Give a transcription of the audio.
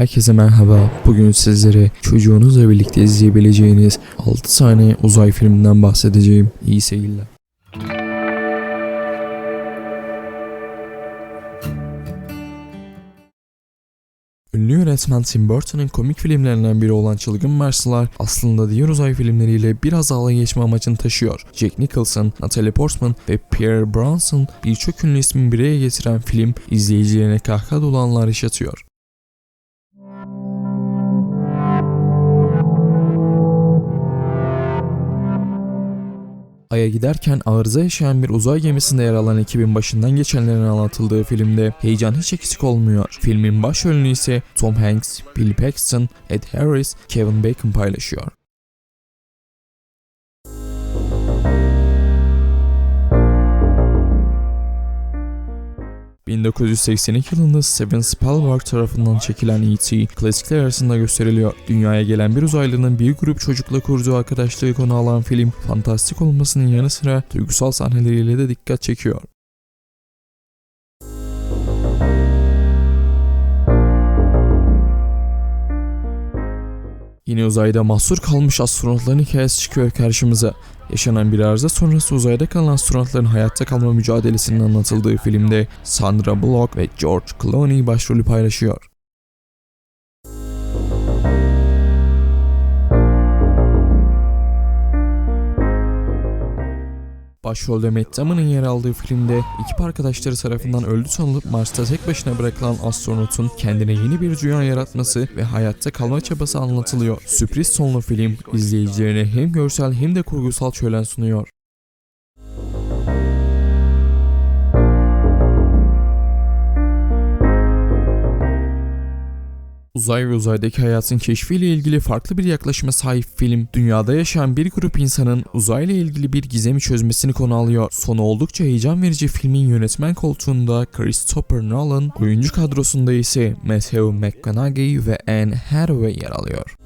Herkese merhaba. Bugün sizlere çocuğunuzla birlikte izleyebileceğiniz 6 tane uzay filminden bahsedeceğim. İyi seyirler. Ünlü yönetmen Tim Burton'ın komik filmlerinden biri olan Çılgın Marslılar aslında diğer uzay filmleriyle biraz alay geçme amacını taşıyor. Jack Nicholson, Natalie Portman ve Pierre Brosnan birçok ünlü ismin bir araya getiren film izleyicilerine kahkaha dolu anlar yaşatıyor. Ay'a giderken arıza yaşayan bir uzay gemisinde yer alan ekibin başından geçenlerin anlatıldığı filmde heyecan hiç eksik olmuyor. Filmin başrolünü ise Tom Hanks, Bill Paxton, Ed Harris, Kevin Bacon paylaşıyor. ...1982 yılında Steven Spielberg tarafından çekilen E.T. klasikler arasında gösteriliyor. Dünyaya gelen bir uzaylının bir grup çocukla kurduğu arkadaşlığı konu alan film... ...fantastik olmasının yanı sıra duygusal sahneleriyle de dikkat çekiyor. Yine uzayda mahsur kalmış astronotların hikayesi çıkıyor karşımıza. Yaşanan bir arıza sonrası uzayda kalan astronotların hayatta kalma mücadelesinin anlatıldığı filmde Sandra Bullock ve George Clooney başrolü paylaşıyor. Başrolde Matt Damon'ın yer aldığı filmde ekip arkadaşları tarafından öldü sanılıp Mars'ta tek başına bırakılan astronotun kendine yeni bir dünya yaratması ve hayatta kalma çabası anlatılıyor. Sürpriz sonlu film izleyicilerine hem görsel hem de kurgusal şölen sunuyor. Uzay ve uzaydaki hayatın keşfiyle ilgili farklı bir yaklaşıma sahip film, dünyada yaşayan bir grup insanın uzayla ilgili bir gizemi çözmesini konu alıyor. Sonu oldukça heyecan verici filmin yönetmen koltuğunda Christopher Nolan, oyuncu kadrosunda ise Matthew McConaughey ve Anne Hathaway yer alıyor.